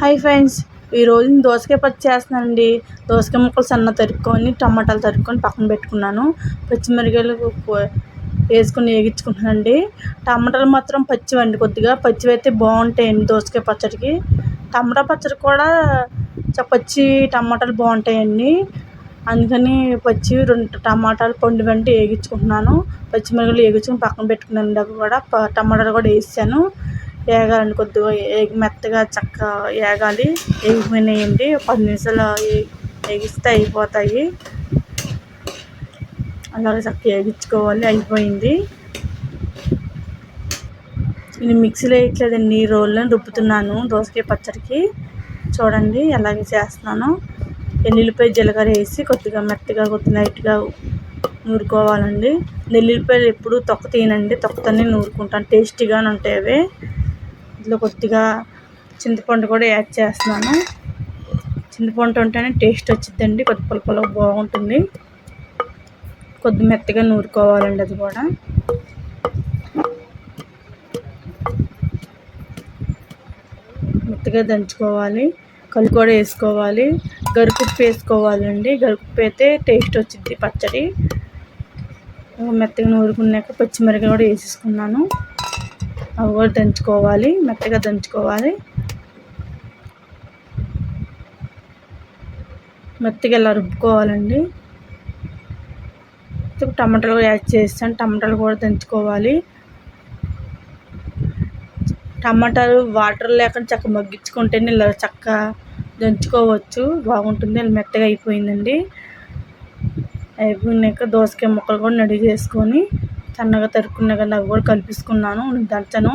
Hi friends ఈరోజు నేను దోసకాయ పచ్చి చేస్తున్నానండి. దోసకాయ ముక్కలు సన్న తరుక్కొని టమాటాలు తరుక్కొని పక్కన పెట్టుకున్నాను. పచ్చిమిరకాయలు వేసుకొని వేగించుకుంటున్నానండి. టమాటాలు మాత్రం పచ్చివండి కొద్దిగా. పచ్చివి అయితే బాగుంటాయండి దోసకాయ పచ్చడికి. టమాటా పచ్చడి కూడా చ- పచ్చి టమాటాలు బాగుంటాయండి. అందుకని పచ్చి రెండు టమాటాలు పండు వెంట వేగించుకుంటున్నాను. పచ్చిమిరకాయలు వేగించుకొని పక్కన పెట్టుకున్నాను. అవి కూడా టమాటాలు కూడా వేసాను. వేగాలండి కొద్దిగా మెత్తగా చక్క వేగాలి వేగిపోయినాయండి పది నిమిషాలు వేగిస్తే అయిపోతాయి. అలాగే చక్క వేగించుకోవాలి అయిపోయింది. నేను మిక్సీలో వేయట్లేదండి రోల్లో రుబ్బుతున్నాను. దోసకాయ పచ్చడికి. చూడండి ఎలాగే చేస్తున్నాను. ఎల్లుల్లిపాయ జీలకర్ర వేసి కొద్దిగా మెత్తగా కొద్దిగా లైట్గా నూరుకోవాలండి. ఎల్లుల్లిపాయలు ఎప్పుడు తొక్క తీయనండి. తొక్కతోనే నూరుకుంటాను. టేస్టీగానే ఉంటాయి అవి. ఇందులో కొద్దిగా చింతపండు కూడా యాడ్ చేస్తున్నాను. చింతపండు ఉంటేనే టేస్ట్ వచ్చిందండి కొద్ది పులుపులో బాగుంటుంది. కొద్ది మెత్తగా నూరుకోవాలండి అది కూడా. మెత్తగా దంచుకోవాలి. కళ్ళు కూడా వేసుకోవాలి. గరుకుప్పు వేసుకోవాలండి. గరుకుప్పు అయితే టేస్ట్ వచ్చింది పచ్చడి. మెత్తగా నూరుకున్నాక పచ్చిమిరపకాయ కూడా వేసేసుకున్నాను. అవి కూడా దంచుకోవాలి మెత్తగా దంచుకోవాలి. మెత్తగా ఇలా రుబ్బుకోవాలండి. టమాటాలు కూడా యాడ్ చేస్తాను. టమాటాలు కూడా దంచుకోవాలి. టమాటాలు వాటర్ లేకుండా చక్క మగ్గించుకుంటేనే ఇలా చక్క దంచుకోవచ్చు. బాగుంటుంది. అది మెత్తగా అయిపోయిందండి. అయిపోయినాక దోసకాయ ముక్కలు కూడా రెడీ చేసుకొని సన్నగా తరుక్కున్న కదా అవి కూడా కలిపేసుకున్నాను. నేను దంచను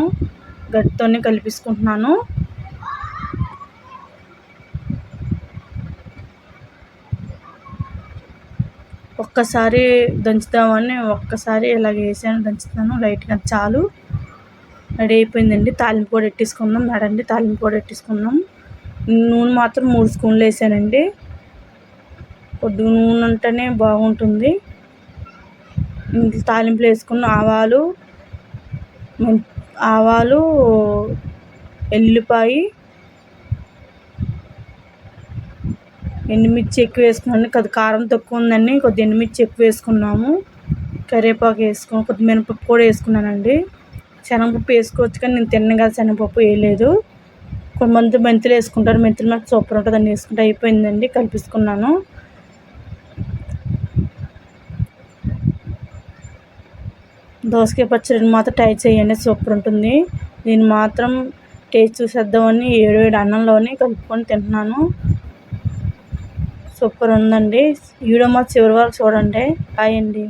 గట్టితోనే కలిపేసుకుంటున్నాను. ఒక్కసారి దంచుదామని ఒక్కసారి ఇలాగ వేసాను దంచుతాను లైట్గా చాలు. రెడీ అయిపోయిందండి. తాలింపు కూడా పెట్టేసుకుందాం. నడండి తాలింపు కూడా పెట్టేసుకుందాం. నూనె మాత్రం మూడు స్పూన్లు వేసానండి. కొద్దిగా నూనె ఉంటేనే బాగుంటుంది. తాలింపులు వేసుకున్న ఆవాలు ఆవాలు ఎల్లిపాయ ఎండుమిర్చి ఎక్కువ వేసుకున్నాను. కొద్ది కారం తక్కువ ఉందండి. కొద్ది ఎండుమిర్చి ఎక్కువ వేసుకున్నాము. కరివేపాకు వేసుకుని కొద్ది మినపప్పు కూడా వేసుకున్నానండి. శనగపప్పు వేసుకోవచ్చు కానీ నేను తిన్నాను కదా శనగపప్పు వేయలేదు. కొంతమంది మెంతులు వేసుకుంటారు. మెంతులు నాకు సూపర్ ఉంటుందని వేసుకుంటే అయిపోయిందండి. కలిపేసుకున్నాను. దోసకాయ పచ్చడిని మాత్రం ట్రై చేయండి సూపర్ ఉంటుంది. దీన్ని మాత్రం టేస్ట్ చూసేద్దామని ఏడు ఏడు అన్నంలోని కలుపుకొని తింటున్నాను. సూపర్ ఉందండి. వీడియో మాత్రం చివరి వరకు చూడండి. బాయ్ అండి.